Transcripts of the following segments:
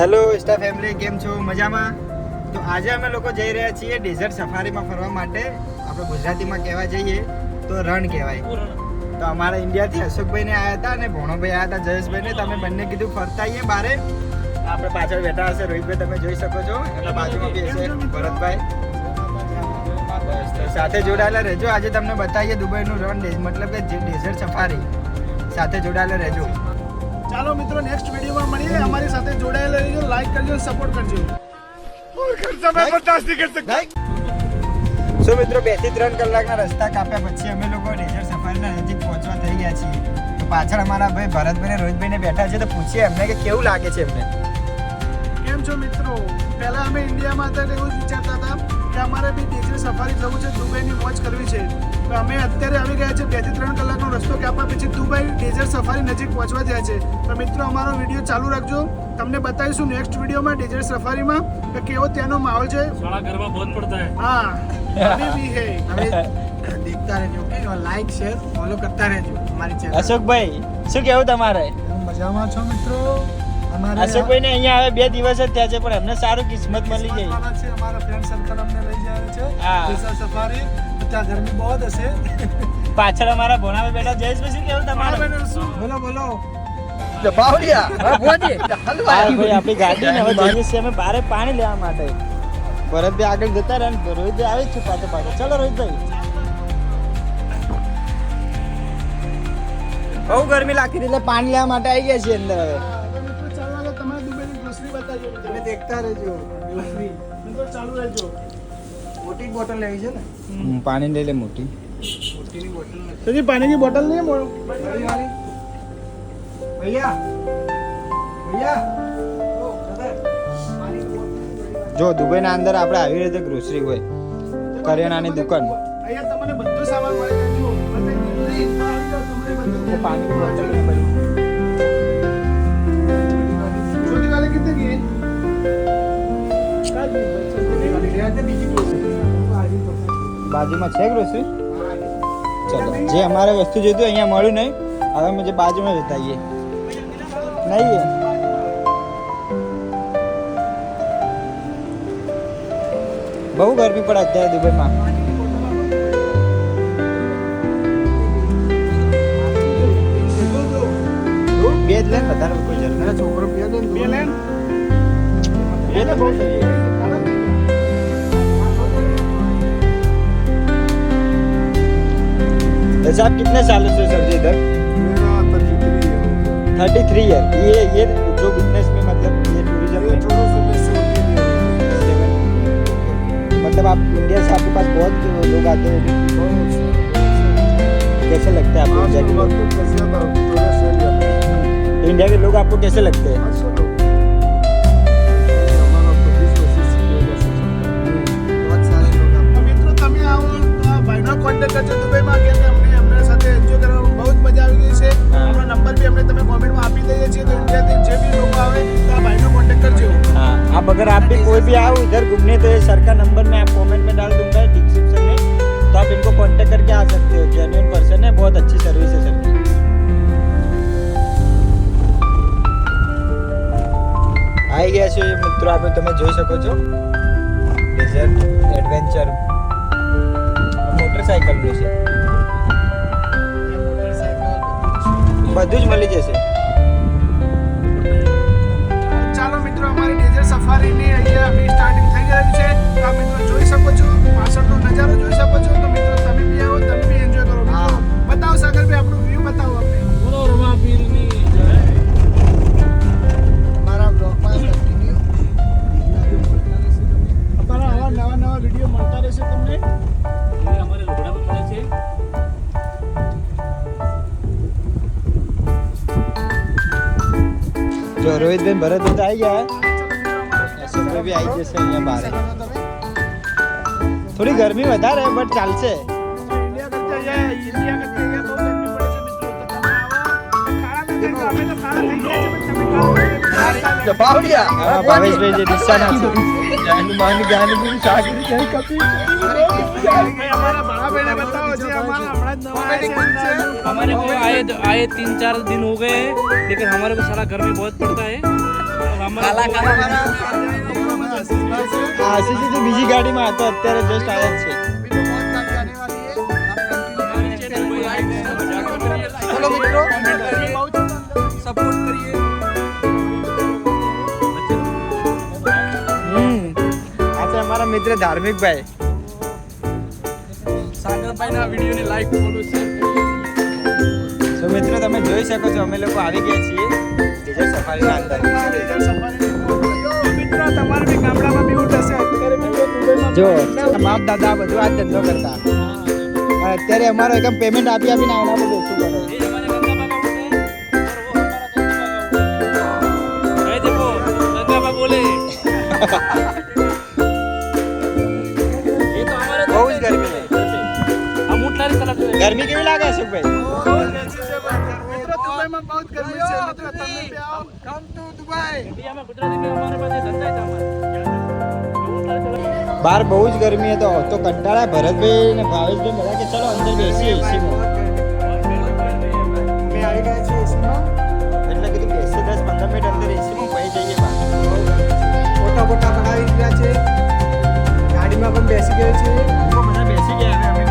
Hello staff family કેમ છો? મજામાં? તો આજે અમે લોકો જઈ રહ્યા છીએ ડેઝર્ટ સફારીમાં ફરવા માટે. આપણે ગુજરાતીમાં કહેવા જઈએ તો રણ કહેવાય. તો અમારા ઇન્ડિયાથી અશોકભાઈને આવ્યા હતા અને ભોણોભાઈ આવ્યા હતા, જયેશભાઈને. તમે બંને કીધું ફરતા આવીએ બારે. આપણે પાછળ બેઠા હશે. રોહિતભાઈ, તમે જોઈ શકો છો. એટલે બાજુમાં બી હશે ભરતભાઈ. સાથે જોડાયેલા રહેજો. આજે તમને બતાવીએ દુબઈનું રણ, મતલબ કે ડેઝર્ટ સફારી સાથે જોડાયેલા રહેજો. ચાલો મિત્રો નેક્સ્ટ વિડીયોમાં મળીએ. અમારી સાથે જોડાયેલા રહેજો લાઈક કરજો સપોર્ટ કરજો. સો મિત્રો બેથી ત્રણ કલાકના રસ્તા કાપ્યા પછી અમે લોકો ડેઝર્ટ સફારીના નજીક પહોંચવા થઈ ગયા છીએ. તો પાછળ અમારા ભાઈ ભરતભાઈ ને રોહિતભાઈને બેઠા છે તો પૂછીએ એમને કે કેવું લાગે છે એમને. કેમ છો મિત્રો? પહેલા અમે ઇન્ડિયામાં હતા એવું જ વિચારતા હતા. કે અમારે બી દેશની સફારી જવું છે. દુબઈની મોજ કરવી છે. તો અમે અત્યારે આવી ગયા છે બેથી ત્રણ કલાકનો રસ્તો કાપ્યા પછી દુબઈ ડેઝર્ટ સફારી નજીક પહોંચવા જાય છે. તો મિત્રો અમારો વીડિયો ચાલુ રાખજો. તમને બતાવીશું નેક્સ્ટ વિડીયોમાં ડેઝર્ટ સફારીમાં કે કેવો ત્યાંનો માહોલ છે. હા. અભી હે. હવે દેખતા રહેજો ઓકે લાઈક શેર ફોલો કરતા રહેજો અમારી ચેનલ અશોકભાઈ શું કેવું તમારે? મજામાં છો મિત્રો. અશોકભાઈ ને અહીંયા આવે બે દિવસ જ થયા છે પણ એમને સારું કિસ્મત મળી ગઈ. છે અમારા ફ્રેન્ડ સર્કલ અમને લઈ જાય છે હા. સફારી. ત્યાં ગરમી બહુ જ હશે. પાછળ અમારા ભોણાભાઈ બેઠા જયેશભાઈ પછી કેવું તમારે? બોલો બોલો. આપણી ગાડી ને હવે જઈએ છીએ અમે બારે પાણી લેવા માટે. ભરતભાઈ આગળ જતા રહે ને રોહિતભાઈ આવે જ છે પાછો પાછો. ચલો રોહિતભાઈ બહુ ગરમી લાગતી એટલે પાણી લેવા માટે આવી ગયા છીએ અંદર હવે. તમે દેખતા રહેજો. ચાલુ રહેજો. મોટી બોટલ લેવી છે ને? પાણી લઈ લે મોટી. મોટીની બોટલ નથી. પાણીની બોટલ નહીં મોડો ભૈયા ભૈયા. જો દુબઈના અંદર આપણે આવી રીતે ગ્રોસરી હોય કરિયાણાની દુકાન. અહીંયા તમને બધો સામાન મળે પાણી બોટલ બાજુમાં છે ગ્રોસરી ચલો જે અમારે વસ્તુ જોઈતું અહીંયા મળ્યું નહીં. હવે અમે જે બાજુમાં જતા આવીએ. નહીં બહુ ગરમી પડે અત્યારે દુબઈમાં. બે જ લે વધારે કોઈ જરૂર છોકરો બે લેન બે લેન બે લેન બહુ साहब कितने सालों से सर जी इधर? थर्टी थ्री ईयर ये ये जो बिज़नेस में मतलब ये टूरिज़्म में? मतलब आप इंडिया से आपके पास बहुत लोग आते हैं? कैसे लगते हैं आपको इंडिया के लोग? इंडिया के लोग आपको कैसे लगते हैं? Cuando te tuve más number બી અમને તમે કોમેન્ટમાં આપી દઈએ છીએ તો ઇન્ડિયાથી જે બી લોકો આવે તો આ ભાઈનો કોન્ટેક્ટ કરજો हाँ आप अगर आप भी कोई भी आओ इधर घूमने तो ये सर का नंबर मैं आप कमेंट में डाल दूंगा डिस्क्रिप्शन में तो आप इनको कांटेक्ट करके आ सकते हो जेन्युइन पर्सन है बहुत अच्छी सर्विस है सर की આવી ગયા છે મિત્રો આપણે તમે જોઈ શકો છો ડેઝર્ટ એડવેન્ચર મોટરસાયકલનું છે બધું જ મળી જશે. ચાલો મિત્રો, અમારી ડેઝર્ટ સફારીની અહીંયા સ્ટાર્ટિંગ થઈ ગયું છે. તો આ મિત્રો જોઈ શકો છો, પાછળનો નજારો જોઈ શકો છો. રોહિતભાઈ ભરત તો આવી ગયા અશોકભાઈ બી આવી જશે અહીંયા બહાર થોડી ગરમી વધારે બટ ચાલશે. ભાવેશભાઈ જે દિશાના છે. જાનુ માનુ જાનુ બી સાગરી જય हमारे को आए आए तीन चार दिन हो गए हैं लेकिन हमारे को सारा घर में बहुत पड़ता है और આશીષ તો બીજી ગાડીમાં હતો અત્યારે જસ્ટ આવ્યા જ છે ચલો મિત્રો સપોર્ટ કરીએ હમ આ છે અમારા મિત્ર ધાર્મિક ભાઈ સાગરભાઈના વિડીયોને લાઈક ફોલો શેર તો મિત્રો તમે જોઈ શકો છો અમે લોકો આવી ગયા છીએ ડીઝલ સફારીના અંદર. મિત્રો તમારે બી ગામડામાં બી એવું થશે. અત્યારે જો બાપ દાદા બધું આ ધંધો કરતા. અત્યારે અમારો એકદમ પેમેન્ટ આપી આપીને એના બધું શું પડે ગરમી કેવી લાગે છે. ભાઈ બહાર બહુ જ ગરમી હતો. તો કંટાળા ભરતભાઈ ને ભાવેશભાઈ બધા કે ચલો અંદર બેસીએ એસીમાં એટલે કીધું બેસી દસ પંદર મિનિટ અંદર એસીમાં પડી જઈએ ફોટા ફોટા બનાવી છે. ગાડીમાં પણ બેસી ગયો છે. બધા બેસી ગયા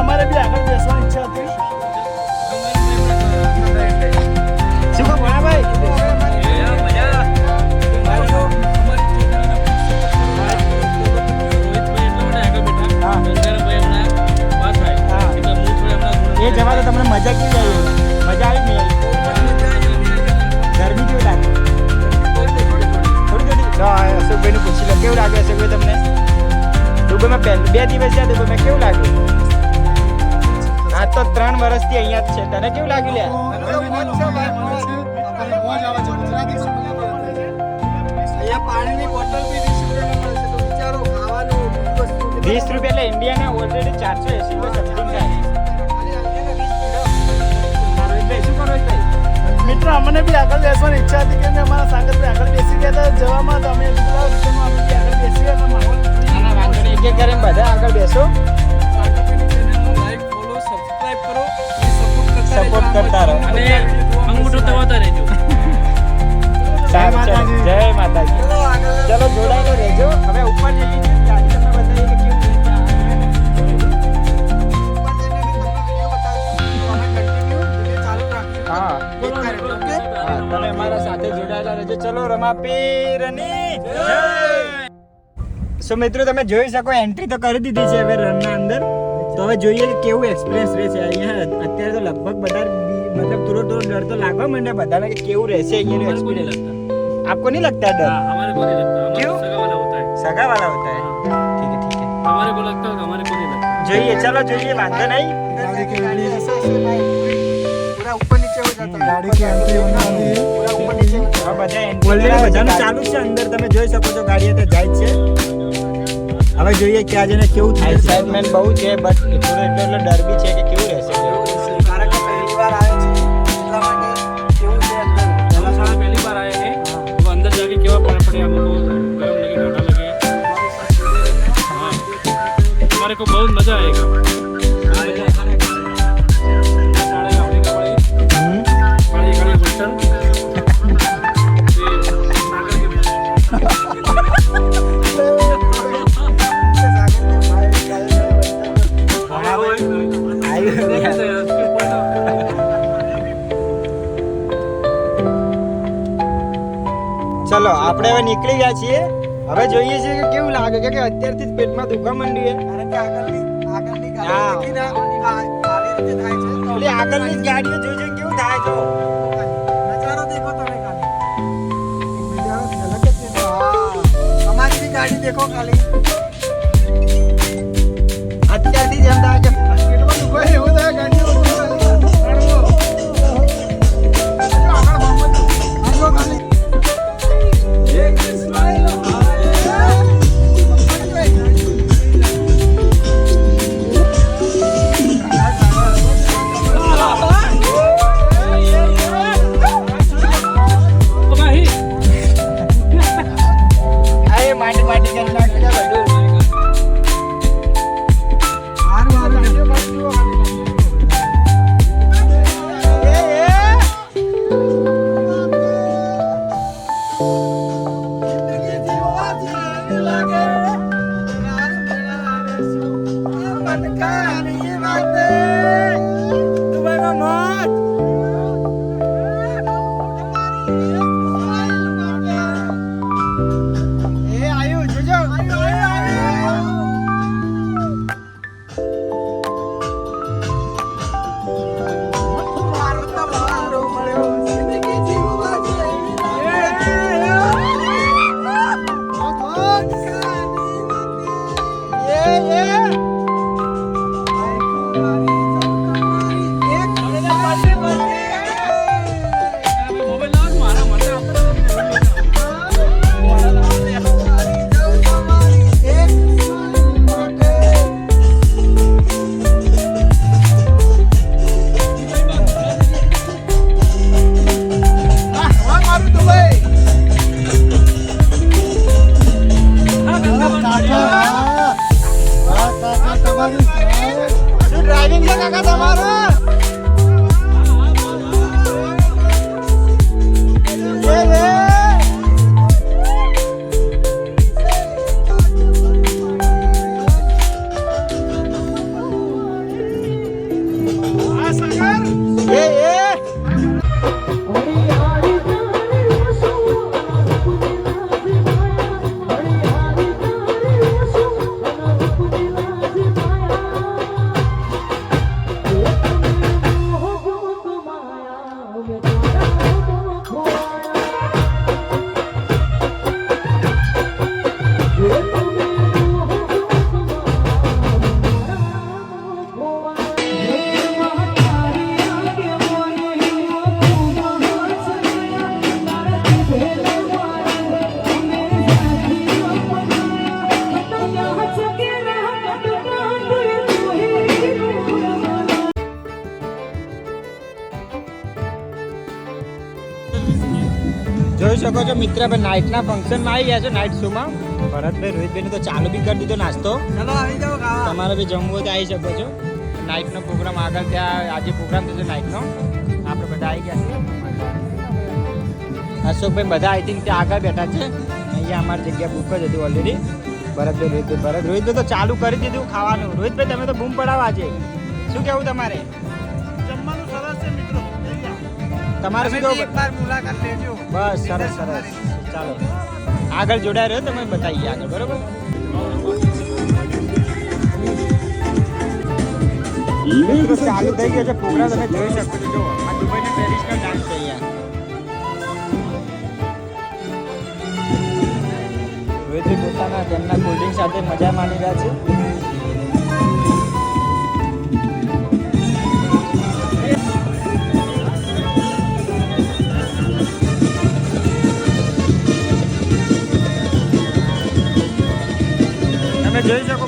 અમારે બી આગળ બેસવાની ઈચ્છા હતી શું કહો. હા. એ જવા તો તમને મજા કેવી આવી? મજા આવી નહીં? ગરમી કેવી લાગે? થોડી થોડી તો અશોકભાઈને પૂછી લો કેવું લાગે અશોકભાઈ તમને? દુબઈમાં પહેલ બે દિવસ છે દુબઈમાં કેવું લાગ્યું? આ તો ત્રણ વર્ષથી અહીંયા જ છે. તને કેવું લાગ્યું લે? અહીંયા પાણીની બોટલ વીસ રૂપિયા એટલે ઇન્ડિયાના ઓલરેડી ચારસો એસી રૂપિયા સમથિંગ થાય. મિત્રો અમને બી આગળ બેસવાની ઈચ્છા હતી કેમ કે અમારા સાગરભાઈ આગળ બેસી ગયા હતા. જવામાં તો અમે આગળ બેસી ગયા હતા. માહોલ ના ના વાંધો નહીં. એક એક ઘરે બધા આગળ બેસો. સપોર્ટ કરતા રહો. અને અંગૂઠો દબાવતા રહેજો. સારું ચલો. જય માતાજી. ચલો આગળ. રહેજો. હવે ઉપર જઈએ છે. તમે અમારા સાથે જોડાયેલા રહેજો. ચલો રમાપીરની સો મિત્રો તમે જોઈ શકો એન્ટ્રી તો કરી દીધી છે હવે રનના અંદર. તો હવે જોઈએ કે કેવું એક્સપિરિયન્સ રહેશે અહીંયા અત્યારે તો લગભગ બધા બી- મતલબ થોડો થોડો ડર તો લાગવા માંડે બધાને કે કેવું રહેશે અહીંયાનું हमारे को नहीं એક્સપિરિયન્સ लगता आपको नहीं लगता डर हाँ, हमारे को नहीं लगता हमारे क्यों? सगा वाला होता है सगा वाला होता है ठीक है ठीक है हमारे को लगता है हमारे को नहीं लगता જોઈએ ચલો જોઈએ વાંધો નહીં गाड़ी की गाड़ी ऐसा ऐसे भाई पूरा ऊपर नीचे हो जाता है गाड़ी की एंट्री होने वाली है पूरा ऊपर नीचे हो जाता હવે બધા ઓલરેડી બધાનું ચાલુ જ છે અંદર તમે જોઈ શકો છો ગાડી તો જાય જ છે હવે જોઈએ કે આજે કેવું થાય મેન બહુ છે બટ એટલો એટલો ડર બી છે કે કે અત્યારથી જ પેટમાં દુખવા કારણ કે આગળની આગળની ગાડી દેખીને આવી રીતે થાય છે? એટલે આગળની ગાડીઓ જોઈ જોઈને કેવું થાય છે? નજારો દેખો તમે ખાલી. નજારો ઝલક જ દેખો અમારી ગાડી દેખો ખાલી. અત્યારથી જ એમ થાય કે પેટમાં દુખાય એવું થાય ગાડીઓ Bye. મિત્ર ભાઈ નાઇટના ફંક્શનમાં આવી ગયા છો નાઇટ શોમાં ભરતભાઈ રોહિતભાઈને તો ચાલુ બી કરી દીધો નાસ્તો. તમારે બી જમવું હોય તો આવી શકો છો. નાઇટનો પ્રોગ્રામ આગળ ત્યાં આજે પ્રોગ્રામ થશે નાઇટનો આપણે બધા આવી ગયા છીએ. અશોકભાઈ બધા આઈ થિંક ત્યાં આગળ બેઠા છે. અહીંયા અમારી જગ્યા બુક જ હતી ઓલરેડી ભરતભાઈ રોહિતભાઈ ભરત રોહિતભાઈ તો ચાલુ કરી દીધું ખાવાનું. રોહિતભાઈ તમે તો બૂમ પડાવવા છે. શું કેવું તમારે? તમારે શું કેવું એક વાર મુલાકાત લેજો. બસ સરસ સરસ. ચાલો. આગળ જોડાઈ રહ્યો તમે બતાવીએ આગળ બરોબર? મિત્રો ચાલુ થઈ ગયો છે પ્રોગ્રામ તમે જોઈ શકો છો. જો આ દુબઈનો ટ્રેડિશનલ ડાન્સ છે અહીંયા રોહિતભાઈ પોતાના તેમના કોલ્ડ સાથે મજા માણી રહ્યા છે. તમે જોઈ શકો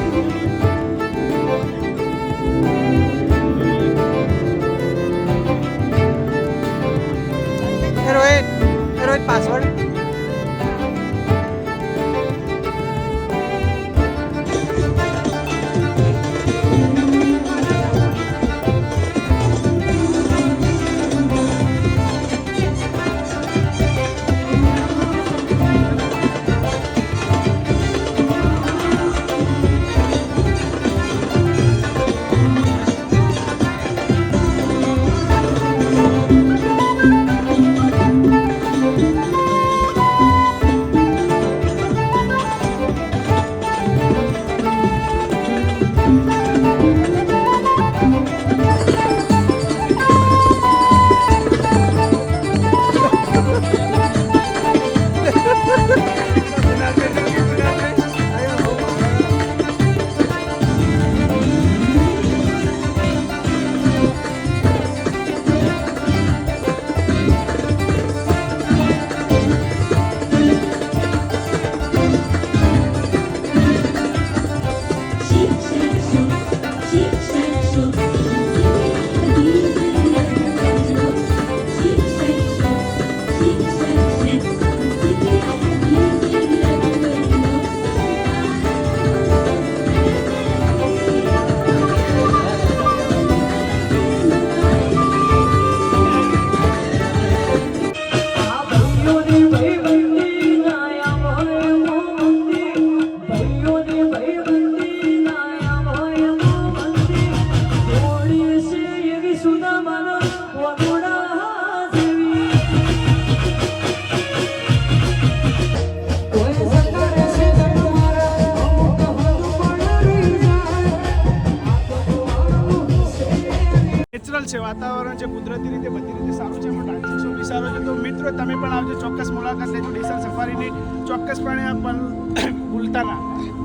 કુદરતી રીતે બધી રીતે સારું છે પણ ડાન્સિંગ શો બી સારો છે. તો મિત્રો તમે પણ આવજો ચોક્કસ મુલાકાત લેજો ડિસલ સફારીની. ચોક્કસપણે આ પણ ભૂલતા ના.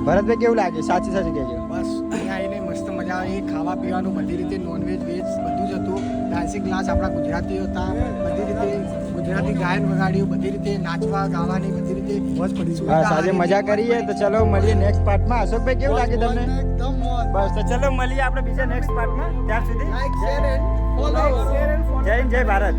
ભરતભાઈ કેવું લાગે? સાચી સાચી કહેજો. બસ અહીંયા આવીને મસ્ત મજા આવી. ખાવા પીવાનું બધી રીતે નોનવેજ વેજ બધું જ હતું. ડાન્સિંગ ક્લાસ આપણા ગુજરાતીઓ હતા. બધી રીતે ગુજરાતી ગાયન વગાડ્યું બધી રીતે નાચવા ગાવાની બધી રીતે મોજ પડી. હા આજે મજા કરીએ તો ચલો મળીએ નેક્સ્ટ પાર્ટમાં અશોકભાઈ કેવું લાગે તમને? બસ તો ચલો મળીએ આપણે બીજા નેક્સ્ટ પાર્ટમાં ત્યાં સુધી. લાઈક શેર એન્ડ જય જય ભારત.